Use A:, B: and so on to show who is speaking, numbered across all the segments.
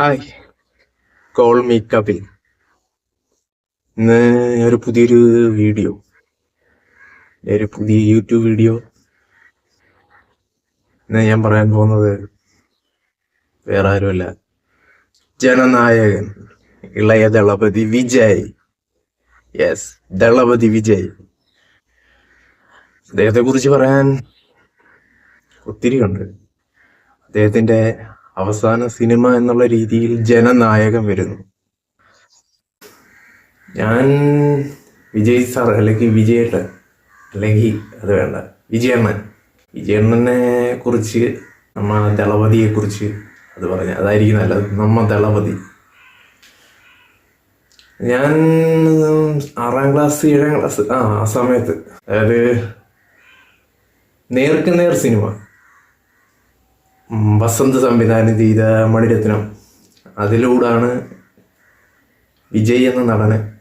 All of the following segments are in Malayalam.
A: ഹായ്. കോൾ മീ കപിൽ ഇന്ന് ഒരു പുതിയൊരു വീഡിയോ. ഒരു പുതിയ യൂട്യൂബ് വീഡിയോ. ഇന്ന് ഞാൻ പറയാൻ പോകുന്നത് വേറെ ആരുമല്ല. ജനനായകൻ ഇളയ ദളപതി വിജയ്. യെസ് ദളപതി വിജയ്. അദ്ദേഹത്തെ കുറിച്ച് പറയാൻ ഒത്തിരി ഉണ്ട്. അദ്ദേഹത്തിന്റെ അവസാന സിനിമ എന്നുള്ള രീതിയിൽ ജനനായകൻ വരുന്നു. ഞാൻ വിജയ് സാർ അല്ലെങ്കിൽ വിജയേട്ടൻ അല്ലെങ്കിൽ അത് വേണ്ട വിജയണ്ണൻ വിജയണ്ണനെ കുറിച്ച് നമ്മ ദളപതിയെ കുറിച്ച് അത് പറഞ്ഞ അതായിരിക്കും നല്ലത് നമ്മ ദളപതി. ഞാൻ ആറാം ക്ലാസ് ഏഴാം ക്ലാസ് ആ ആ സമയത്ത്. അതായത് നേർക്ക് നേർ സിനിമ. വസന്ത് സംവിധാനം ചെയ്ത മണിരത്നം. അതിലൂടാണ് വിജയ് എന്ന നടനെ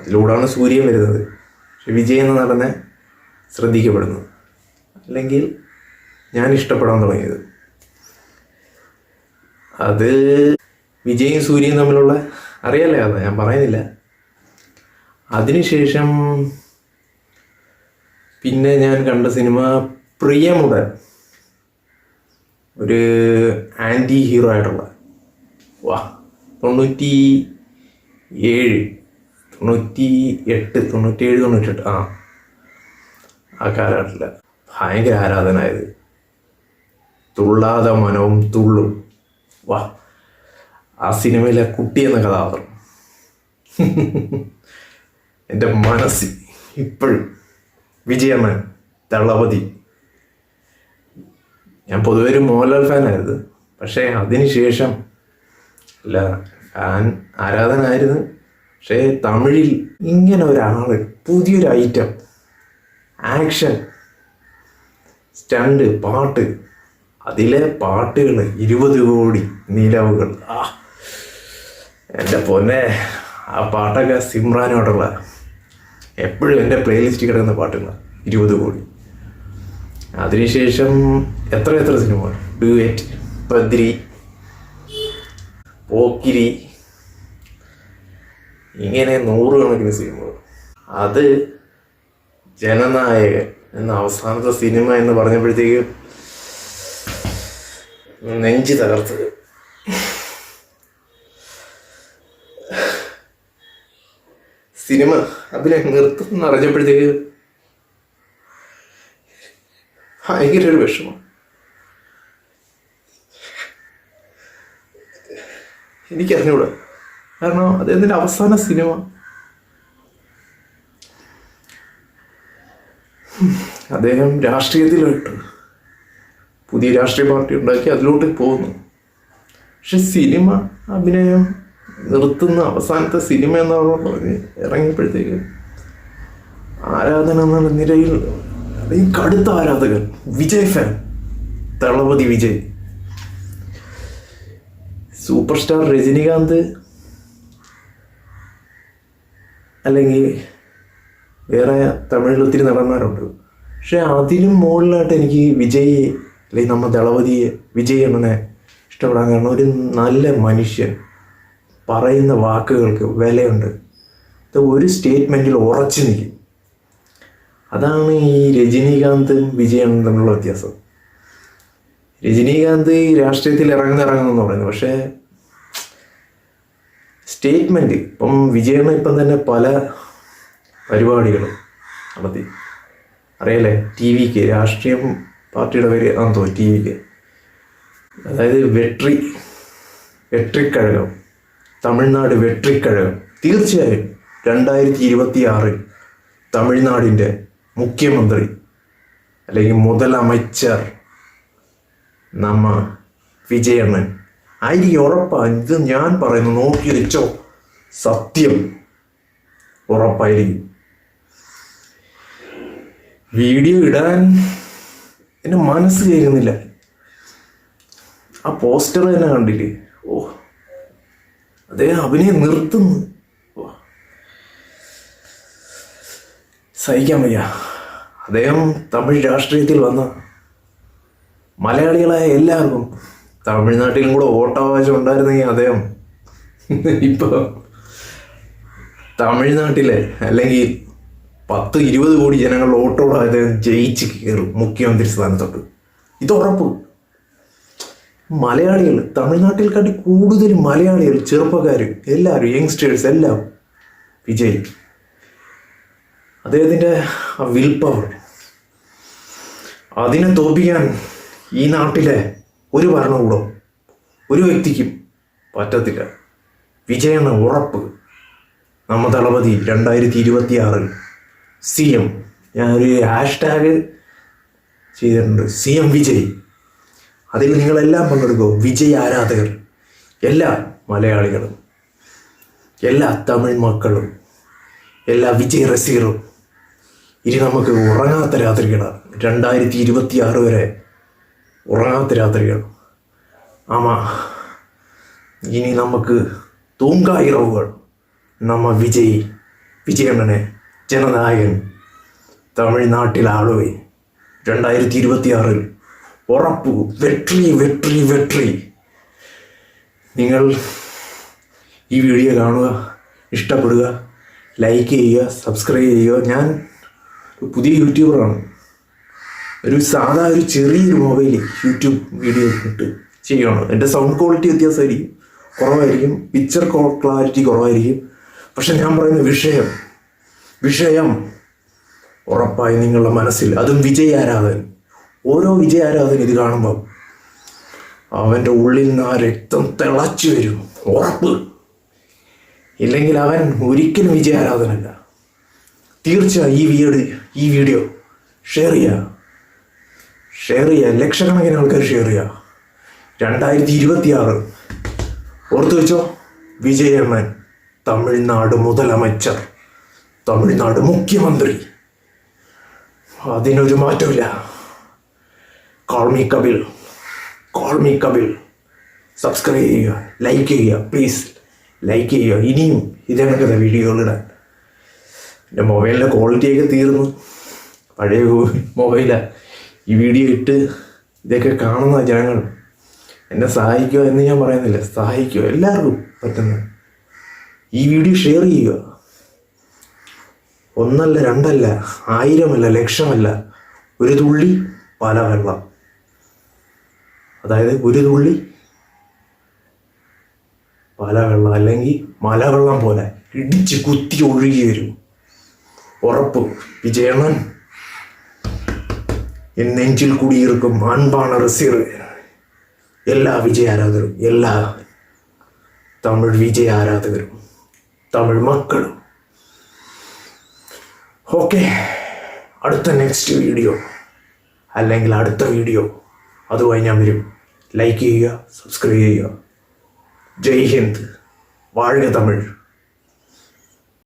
A: അതിലൂടാണ് സൂര്യൻ വരുന്നത്. പക്ഷെ വിജയ് എന്ന നടനെ ശ്രദ്ധിക്കപ്പെടുന്നു. അല്ലെങ്കിൽ ഞാൻ ഇഷ്ടപ്പെടാൻ തുടങ്ങിയത്. അത് വിജയും സൂര്യയും തമ്മിലുള്ള അറിയാലേ അത്? ഞാൻ പറയുന്നില്ല. അതിനുശേഷം പിന്നെ ഞാൻ കണ്ട സിനിമ പ്രിയമുടൻ ഒരു ആന്റി ഹീറോ ആയിട്ടുള്ള. വാ തൊണ്ണൂറ്റി ഏഴ് തൊണ്ണൂറ്റി എട്ട് തൊണ്ണൂറ്റി ഏഴ് തൊണ്ണൂറ്റെട്ട് ആ. ആ കാലഘട്ടത്തിൽ ഭയങ്കര ആരാധനായത് തുള്ളാതെ മനവും തുള്ളും. വാ ആ സിനിമയിലെ കുട്ടി എന്ന കഥാപാത്രം. എന്റെ മനസ്സിൽ ഇപ്പോഴും വിജയമ്മൻ തളപതി ഞാൻ പൊതുവെ ഒരു മോഹൻലാൽ ഫാനായിരുന്നു. പക്ഷേ അതിനുശേഷം അല്ല ഫാൻ ആരാധനായിരുന്നു പക്ഷേ തമിഴിൽ ഇങ്ങനെ ഒരാൾ പുതിയൊരു ഐറ്റം ആക്ഷൻ സ്റ്റണ്ട് പാട്ട് അതിലെ പാട്ടുകൾ ഇരുപത് കോടി നിലവുകൾ ആ എന്റെ പൊന്നെ ആ പാട്ടൊക്കെ സിമ്രാനോടുള്ള എപ്പോഴും എന്റെ പ്ലേലിസ്റ്റ് കിടക്കുന്ന പാട്ടുകളാണ് ഇരുപത് കോടി. അതിനുശേഷം എത്ര എത്ര സിനിമകൾ? ഡുവേറ്റ് ബദ്രി പോക്കിരി ഇങ്ങനെ നൂറുകണക്കിന് സിനിമകൾ. അത് ജനനായകൻ എന്ന അവസാനത്തെ സിനിമ എന്ന് പറഞ്ഞപ്പോഴത്തേക്ക് നെഞ്ച് തകർത്തത് സിനിമ അതിനെ നിർത്തുമെന്ന് അറിഞ്ഞപ്പോഴത്തേക്ക് ഭയങ്കര ഒരു വിഷമം. എനിക്കറിഞ്ഞൂടാ. കാരണം അദ്ദേഹത്തിന്റെ അവസാന സിനിമ. അദ്ദേഹം രാഷ്ട്രീയത്തിലോട്ട് പുതിയ രാഷ്ട്രീയ പാർട്ടി ഉണ്ടാക്കി അതിലോട്ട് പോകുന്നു പക്ഷെ സിനിമ അഭിനയം നിർത്തുന്ന അവസാനത്തെ സിനിമ എന്നാണ് പറഞ്ഞ് ഇറങ്ങിയപ്പോഴത്തേക്ക് ആരാധന എന്നുള്ള നിരയിൽ ഈ കടുത്ത ആരാധകൻ Vijay fan. Thalapathy Vijay. Super star Rajinikanth. അല്ലെങ്കിൽ വേറെ തമിഴിൽ ഒത്തിരി നടന്മാരുണ്ട്. പക്ഷെ അതിലും മുകളിലായിട്ട് എനിക്ക് വിജയ് അല്ലെങ്കിൽ നമ്മ ദളപതിയെ വിജയ് എന്നെ ഇഷ്ടപ്പെടാൻ കാരണം ഒരു നല്ല മനുഷ്യൻ. പറയുന്ന വാക്കുകൾക്ക് വിലയുണ്ട്. ഇത് ഒരു സ്റ്റേറ്റ്മെന്റിൽ ഉറച്ചു നിൽക്കും. അതാണ് ഈ രജനീകാന്തും വിജയനും തമ്മിലുള്ള വ്യത്യാസം. രജനീകാന്ത് ഈ രാഷ്ട്രീയത്തിൽ ഇറങ്ങുന്ന ഇറങ്ങുന്നെന്ന് പറയുന്നത് പക്ഷേ സ്റ്റേറ്റ്മെന്റ് ഇപ്പം വിജയണ്ണ ഇപ്പം തന്നെ പല പരിപാടികളും നടത്തി. അറിയാലേ ടി വിക്ക് രാഷ്ട്രീയം പാർട്ടിയുടെ പേര് ആണെന്ന് തോന്നി ടി വിക്ക് അതായത് വെട്രി വെട്രിക്കഴകം തമിഴ്നാട് വെട്രിക്കഴകം. തീർച്ചയായും രണ്ടായിരത്തി ഇരുപത്തി ആറിൽ തമിഴ്നാടിന്റെ മുഖ്യമന്ത്രി അല്ലെങ്കിൽ മുതലമച്ചർ നമ്മ വിജയണ്ണൻ. ആയിരിക്കും ഉറപ്പാണ് ഇത് ഞാൻ പറയുന്നു നോക്കി വെച്ചോ സത്യം ഉറപ്പായിരിക്കും. വീഡിയോ ഇടാൻ എന്റെ മനസ്സ് കയറുന്നില്ല. ആ പോസ്റ്റർ തന്നെ കണ്ടില്ലേ? ഓ അദ്ദേഹം അഭിനയം നിർത്തുന്നു. സഹിക്കാൻ വയ്യ. അദ്ദേഹം തമിഴ് രാഷ്ട്രീയത്തിൽ വന്ന മലയാളികളായ എല്ലാവർക്കും തമിഴ്നാട്ടിലും കൂടെ വോട്ടവകാശം ഉണ്ടായിരുന്നെങ്കിൽ അദ്ദേഹം ഇപ്പൊ തമിഴ്നാട്ടിലെ അല്ലെങ്കിൽ പത്ത് ഇരുപത് കോടി ജനങ്ങൾ വോട്ടോടെ അദ്ദേഹം ജയിച്ച് കയറും മുഖ്യമന്ത്രി സ്ഥാനത്തോട്ട്. ഇത് ഉറപ്പ്. മലയാളികൾ തമിഴ്നാട്ടിൽ കാട്ടി കൂടുതൽ മലയാളികൾ ചെറുപ്പക്കാർ എല്ലാവരും യങ്സ്റ്റേഴ്സ് എല്ലാം വിജയ് അദ്ദേഹത്തിന്റെ ആ വിൽ പവർ അതിനെ തോപ്പിക്കാൻ ഈ നാട്ടിലെ ഒരു ഭരണകൂടം ഒരു വ്യക്തിക്കും പറ്റത്തില്ല. വിജയന ഉറപ്പ്. നമ്മ തളപതി രണ്ടായിരത്തി ഇരുപത്തി ആറിൽ സി എം ഞാനൊരു ഹാഷ്ടാഗ് ചെയ്തിട്ടുണ്ട്. C M Vijay. അതിൽ നിങ്ങളെല്ലാം പങ്കെടുക്കുമോ വിജയ് ആരാധകർ. എല്ലാ മലയാളികളും എല്ലാ തമിഴ് മക്കളും എല്ലാ വിജയ് റസീറും ഇനി നമുക്ക് ഉറങ്ങാത്ത രാത്രികളാണ് രണ്ടായിരത്തി ഇരുപത്തി ആറ് വരെ ഉറങ്ങാത്ത രാത്രികൾ ആമാ ഇനി നമുക്ക് തൂങ്കായിറവുകൾ നമ്മ വിജയ് വിജയണ്ണനെ ജനനായകൻ തമിഴ്നാട്ടിൽ ആളുവേ. രണ്ടായിരത്തി ഇരുപത്തി ആറിൽ ഉറപ്പ് വെട്രി വെട്രി വെട്രി. നിങ്ങൾ ഈ വീഡിയോ കാണുക ഇഷ്ടപ്പെടുക ലൈക്ക് ചെയ്യുക സബ്സ്ക്രൈബ് ചെയ്യുക. ഞാൻ പുതിയ യൂട്യൂബറാണ്. ഒരു സാധാ ഒരു ചെറിയൊരു മൊബൈൽ യൂട്യൂബ് വീഡിയോ ഇട്ട് ചെയ്യണം എന്റെ സൗണ്ട് ക്വാളിറ്റി വ്യത്യാസമായിരിക്കും. കുറവായിരിക്കും. പിക്ചർ ക്ലാരിറ്റി കുറവായിരിക്കും. പക്ഷെ ഞാൻ പറയുന്ന വിഷയം വിഷയം ഉറപ്പായി നിങ്ങളുടെ മനസ്സിൽ അതും വിജയ ആരാധകൻ ഓരോ വിജയ ആരാധകൻ ഇത് കാണുമ്പോൾ അവന്റെ ഉള്ളിൽ നിന്ന് ആ രക്തം തിളച്ചു വരും. ഉറപ്പ്. ഇല്ലെങ്കിൽ അവൻ ഒരിക്കലും വിജയ ആരാധനല്ല തീർച്ചയായും ഈ വീഡിയോ ഈ വീഡിയോ ഷെയർ ചെയ്യുക ഷെയർ ചെയ്യുക ലക്ഷക്കണക്കിന് ആൾക്കാർ ഷെയർ ചെയ്യുക രണ്ടായിരത്തി ഇരുപത്തി ആറ് ഓർത്തു വെച്ചോ? വിജയമ്മൻ തമിഴ്നാട് മുതലമച്ചർ തമിഴ്നാട് മുഖ്യമന്ത്രി. അതിനൊരു മാറ്റമില്ല call me Kapil call me Kapil subscribe ചെയ്യുക. ലൈക്ക് ചെയ്യുക. പ്ലീസ് ലൈക്ക് ചെയ്യുക. ഇനിയും ഇതേക്കത്തെ വീഡിയോകളിടാൻ എന്റെ മൊബൈലിന്റെ ക്വാളിറ്റിയൊക്കെ തീർന്നു. പഴയ മൊബൈലാണ് ഈ വീഡിയോ ഇട്ട് ഇതൊക്കെ കാണുന്ന ജനങ്ങൾ എന്നെ സഹായിക്കുക എന്ന് ഞാൻ പറയുന്നില്ല. സഹായിക്കുക എല്ലാവർക്കും പറ്റുന്ന. ഈ വീഡിയോ ഷെയർ ചെയ്യുക. ഒന്നല്ല രണ്ടല്ല ആയിരമല്ല ലക്ഷമല്ല ഒരു തുള്ളി പല വെള്ളം അതായത് ഒരു തുള്ളി പല വെള്ളം അല്ലെങ്കിൽ മലവെള്ളം പോലെ ഇടിച്ച് കുത്തി ഒഴുകി വരും. ഉറപ്പ് വിജയണ്ണൻ. എൻ നെഞ്ചിൽ കൂടിയിരിക്കും അൻപാണ് റസീർ. എല്ലാ വിജയ ആരാധകരും എല്ലാ തമിഴ് വിജയ ആരാധകരും തമിഴ് മക്കളും. ഓക്കെ അടുത്ത നെക്സ്റ്റ് വീഡിയോ അല്ലെങ്കിൽ അടുത്ത വീഡിയോ അതുമായി ഞാൻ വരും. ലൈക്ക് ചെയ്യുക സബ്സ്ക്രൈബ് ചെയ്യുക. ജയ് ഹിന്ദ്. വാഴുക തമിഴ്.